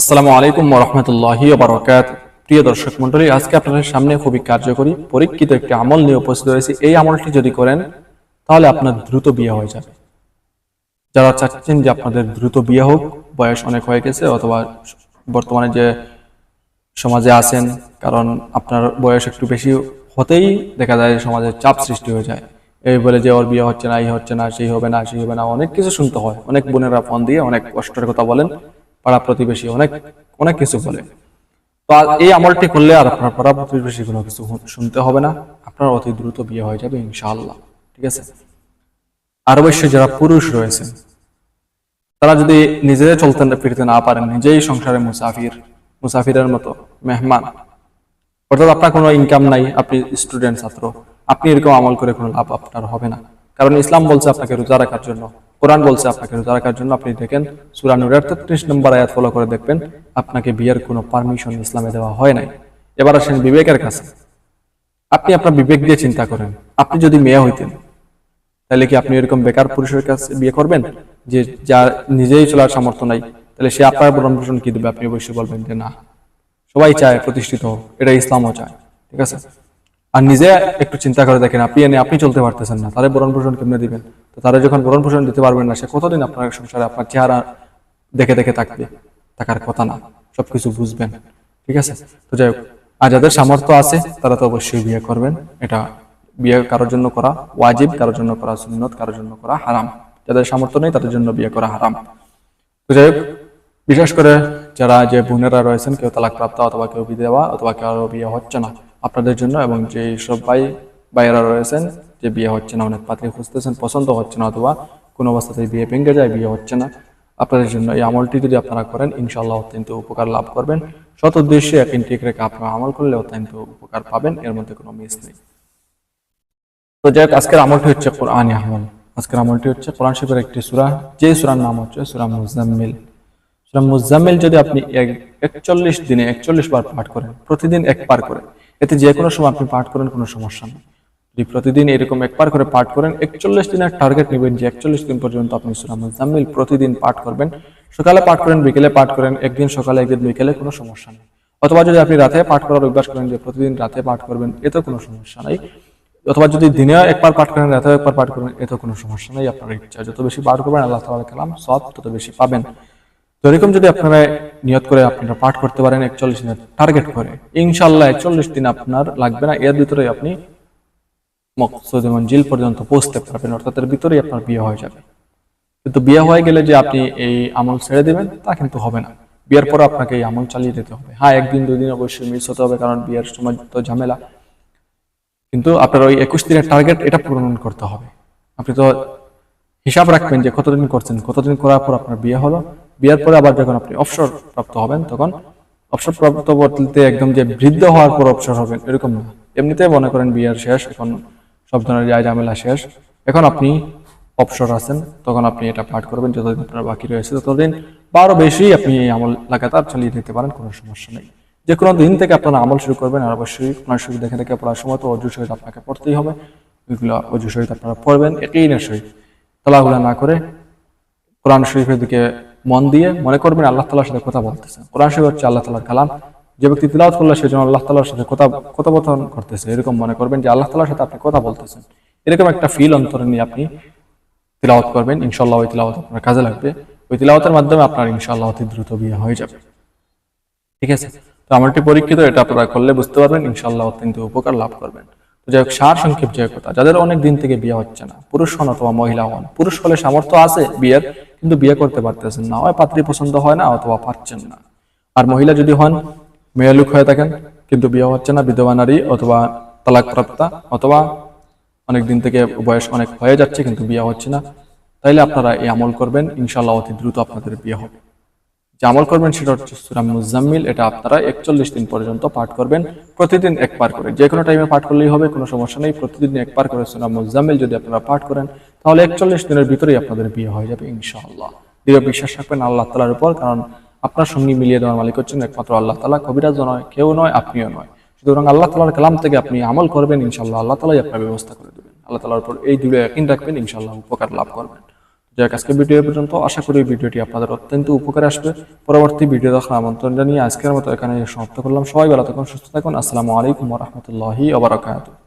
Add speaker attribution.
Speaker 1: আসসালামু আলাইকুম রহমতুল্লাহি বারকাত প্রিয় দর্শক মন্ডলী আজকে আপনাদের সামনে খুবই কার্যকরী, পরীক্ষিত একটি আমল নিয়ে উপস্থিত হয়েছে। এই আমলটি যদি করেন, তাহলে আপনার দ্রুত বিয়ে হয়ে যাবে। যারা চাচ্ছেন যে আপনাদের দ্রুত বিয়ে হোক, বয়স অনেক হয়ে গেছে অথবা বর্তমানে যে সমাজে আছেন, কারণ আপনার বয়স একটু বেশি হতেই দেখা যায় সমাজে চাপ সৃষ্টি হয়ে যায়। এই বলে যে ওর বিয়ে হচ্ছে না, এই হচ্ছে না, সেই হবে না, সেই হবে না, অনেক কিছু শুনতে হয়। অনেক বোনেরা ফোন দিয়ে অনেক কষ্টের কথা বলেন। পাড়া প্রতিবেশী অনেক অনেক কিছু বলে। তো এই আমলটি করলে আর আপনার পাড়া প্রতিবেশী কোনো কিছু শুনতে হবে না। আপনার অতি দ্রুত বিয়ে হয়ে যাবে, ইনশাআল্লাহ। ঠিক আছে? আর অবশ্যই যারা পুরুষ রয়েছেন, তারা যদি নিজেদের চলতে ফিরতে না পারেন, নিজেই সংসারে মুসাফির, মুসাফিরের মতো মেহমান। অর্থাৎ আপনার কোনো ইনকাম নাই, আপনি স্টুডেন্ট ছাত্র। আপনি এরকম আমল করে কোনো লাভ আপনার হবে না। কারণ ইসলাম বলছে আপনাকে রোজা রাখার জন্য কোরআন বলছে আপনাকে রোজা রাখার জন্য। আপনি দেখেন সুরা তেত্রিশ নম্বর আয়াত ফলো করে দেখবেন, আপনাকে বিয়ের কোনো পারমিশন ইসলামে দেওয়া হয় নাই। এবার আসেন বিবেকের কাছে। আপনি আপনার বিবেক দিয়ে চিন্তা করেন, আপনি যদি মেয়ে হইতেন, তাহলে কি আপনি এরকম বেকার পুরুষের কাছে বিয়ে করবেন? যে যার নিজেই চলার সামর্থ্য নাই, তাহলে সে আপনার ভরণ পোষণ কি দেবে? আপনি অবশ্যই বলবেন যে না। সবাই চায় প্রতিষ্ঠিত হোক, এটা ইসলামও চায়, ঠিক আছে? আর নিজে একটু চিন্তা করে দেখেন, আপনি এনে আপনি চলতে পারতেছেন না, তাহলে ভরণ পোষণ কেমনে দিবেন? তো তারা যখন ভরণ পোষণ দিতে পারবেন না, সে কতদিন আপনার সংসারে আপনার চেহারা দেখে দেখে থাকবে? থাকার কথা না, সবকিছু বুঝবেন, ঠিক আছে? তো যাই হোক, আর যাদের সামর্থ্য আছে, তারা তো অবশ্যই বিয়ে করবেন। এটা বিয়ে কারোর জন্য করা ওয়াজিব, কারোর জন্য করা সুন্নত, কারোর জন্য করা হারাম। যাদের সামর্থ্য নেই, তাদের জন্য বিয়ে করা হারাম। তো যাই হোক, বিশেষ করে যারা যে বোনেরা রয়েছেন, কেউ তালাক প্রাপ্ত অথবা কেউ বিধবা, অথবা কারও বিয়ে হচ্ছে না আপনাদের জন্য, এবং যে সব ভাই, ভাইয়েরা রয়েছেন যে বিয়ে হচ্ছে না, অনেক পাত্রী খুঁজতেছেন, পছন্দ হচ্ছে না, অথবা কোনো অবস্থাতেই বিয়ে ভেঙে যায়, বিয়ে হচ্ছে না, আপনাদের জন্য এই আমলটি যদি আপনারা করেন, ইনশাআল্লাহ অত্যন্ত উপকার লাভ করবেন। সৎ উদ্দেশ্যে এক ঠিক রেখে আপনারা আমল করলে অত্যন্ত উপকার পাবেন, এর মধ্যে কোনো মিস নেই। তো যাই হোক, আজকের আমলটি হচ্ছে কোরআন আমল। আজকের আমলটি হচ্ছে কোরআন শিবের একটি সুরা, যে সুরার নাম হচ্ছে সুরা মুজাম্মিল। সুরা মুজাম্মিল যদি আপনি একচল্লিশ দিনে একচল্লিশ বার পাঠ করেন, প্রতিদিন এক পার করে, এতে যে কোনো সময় আপনি পাঠ করেন, কোনো সমস্যা নেই। যদি প্রতিদিন এরকম একবার করে পাঠ করেন, একচল্লিশ দিনের টার্গেট নেবেন যে একচল্লিশ দিন পর্যন্ত আপনি সূরা প্রতিদিন পাঠ করবেন। সকালে পাঠ করেন, বিকেলে পাঠ করেন, একদিন সকালে, একদিন বিকেলে কোনো সমস্যা নেই। অথবা যদি আপনি রাতে পাঠ করার অভ্যাস করেন যে প্রতিদিন রাতে পাঠ করবেন এতে কোনো সমস্যা নাই। অথবা যদি দিনে একবার পাঠ করেন, রাতেও একবার পাঠ করেন এতেও কোনো সমস্যা নেই, আপনার ইচ্ছা যত বেশি পাঠ করবেন, আল্লাহ তাআলা কালাম সব তত বেশি পাবেন। তো এরকম যদি আপনারা নিয়ত করে আপনারা পাঠ করতে পারেন, একচল্লিশ দিনের টার্গেট করে ইনশাল্লাহ একচল্লিশ দিন আপনার লাগবে না, এর ভিতরে আপনি মকসুদ মঞ্জিল পর্যন্ত পৌঁছতে পারবেন, অর্থাৎ এর ভিতরেই আপনার বিয়ে হয়ে যাবে। কিন্তু বিয়ে হয়ে গেলে যে আপনি এই আমল ছেড়ে দেবেন, তা কিন্তু হবে না। বিয়ের পর আপনাকে এই আমল চালিয়ে যেতে হবে। হ্যাঁ একদিন, দুই দিন অবশ্যই মিস হতে হবে, কারণ বিয়ের সময় তো ঝামেলা। কিন্তু আপনার ওই একুশ দিনের টার্গেট এটা পূরণ করতে হবে। আপনি তো হিসাব রাখবেন যে কতদিন করছেন। কতদিন করার পর আপনার বিয়ে হলো। বিয়ের পরে আবার যখন আপনি অবসর প্রাপ্ত হবেন, তখন অবসর প্রাপ্ত বলতে একদম যে বৃদ্ধ হওয়ার পর অবসর হবেন, এরকম না। এমনিতে মনে করেন বিয়ের শেষ, এখন সব ধরনের যায় ঝামেলা শেষ। এখন আপনি অবসর আছেন, তখন আপনি এটা পাঠ করবেন, যতদিন আপনার বাকি রয়েছে ততদিন। বা আরও বেশি আপনি এই আমল লাগাতার চালিয়ে দিতে পারেন, কোনো সমস্যা নেই। যে কোনো দিন থেকে আপনারা আমল শুরু করবেন, আর অবশ্যই আপনার শুরু দেখে দেখে পড়ার সময় তো অজু সহিত আপনাকে পড়তেই হবে। ওইগুলো অজু সহিত আপনারা পড়বেন একই না সহিত। তলাগুলা না করে কোরআন শরীফের দিকে মন দিয়ে মনে করবেন, আল্লাহ তালার সাথে কথা বলতেছেন। কোরআন শরীফ হচ্ছে আল্লাহ তালার কালাম। যে ব্যক্তি তিলাওয়াত করলে সেজন্য আল্লাহ তালার সাথে কথা কথোপকথন করতেছে। এরকম মনে করবেন যে আল্লাহ তালার সাথে আপনি কথা বলতেছেন। এরকম একটা ফিল অন্তরে নিয়ে আপনি তিলাওয়াত করবেন। ইনশাল্লাহ ওই তিলাওয়াত আপনার কাজে লাগবে। ওই তিলাওয়াতের মাধ্যমে আপনার ইনশাল্লাহ অতি দ্রুত বিয়ে হয়ে যাবে। ঠিক আছে? তো আমারটি পরীক্ষিত এটা আপনারা করলে বুঝতে পারবেন ইনশাল্লাহ অত্যন্ত উপকার লাভ করবেন। তো যাই হোক, সার সংক্ষেপ যে কথা, যাদের অনেক দিন থেকে বিয়ে হচ্ছে না, পুরুষ হন অথবা মহিলা হন, পুরুষ হলে সামর্থ্য আছে বিয়ের, কিন্তু বিয়ে করতে পারতেছেন না। হয় পাত্রী পছন্দ হয় না অথবা পারছেন না। আর মহিলা যদি হন মেয়ে লোক হয়ে থাকেন, কিন্তু বিয়ে হচ্ছে না, বিধবা নারী অথবা তালাক প্রাপ্তা অথবা অনেক দিন থেকে বয়স অনেক হয়ে যাচ্ছে, কিন্তু বিয়ে হচ্ছে না। তাইলে আপনারা এই আমল করবেন ইনশাল্লাহ অতি দ্রুত আপনাদের বিয়ে হবে। যে আমল করবেন সেটা হচ্ছে সুরাম মুজাম্মিল, এটা আপনারা একচল্লিশ দিন পর্যন্ত পাঠ করবেন। প্রতিদিন একবার করে, যে কোনো টাইমে পাঠ করলেই হবে, কোনো সমস্যা নেই। প্রতিদিন একবার করে সুরাম মুজাম্মিল যদি আপনারা পাঠ করেন, তাহলে একচল্লিশ দিনের ভিতরেই আপনাদের বিয়ে হয়ে যাবে, ইনশাআল্লাহ। দৃঢ় বিশ্বাস রাখবেন আল্লাহ তালার উপর, কারণ আপনার সঙ্গে মিলিয়ে দেওয়ার মালিক হচ্ছেন একমাত্র আল্লাহ তালা। কবিরাজ নয়, কেউ নয়, আপনিও নয়। সুতরাং আল্লাহ তালার কালাম থেকে আপনি আমল করবেন ইনশাল্লাহ আল্লাহ তালাই আপনার ব্যবস্থা করে দেবেন। আল্লাহ তালার উপর এই দৃঢ় একদিন রাখবেন ইনশাল্লাহ উপকার লাভ করবেন। যাক আজকে ভিডিও পর্যন্ত। আশা করি ভিডিওটি আপনাদের অত্যন্ত উপকারে আসবে। পরবর্তী ভিডিও দেখার আমন্ত্রণ জানিয়ে আজকের মতো এখানে সমাপ্ত করলাম। সবাই ভালো থাকুন, সুস্থ থাকুন। আসসালামু আলাইকুম রহমতুল্লাহি আবরাকাতুহ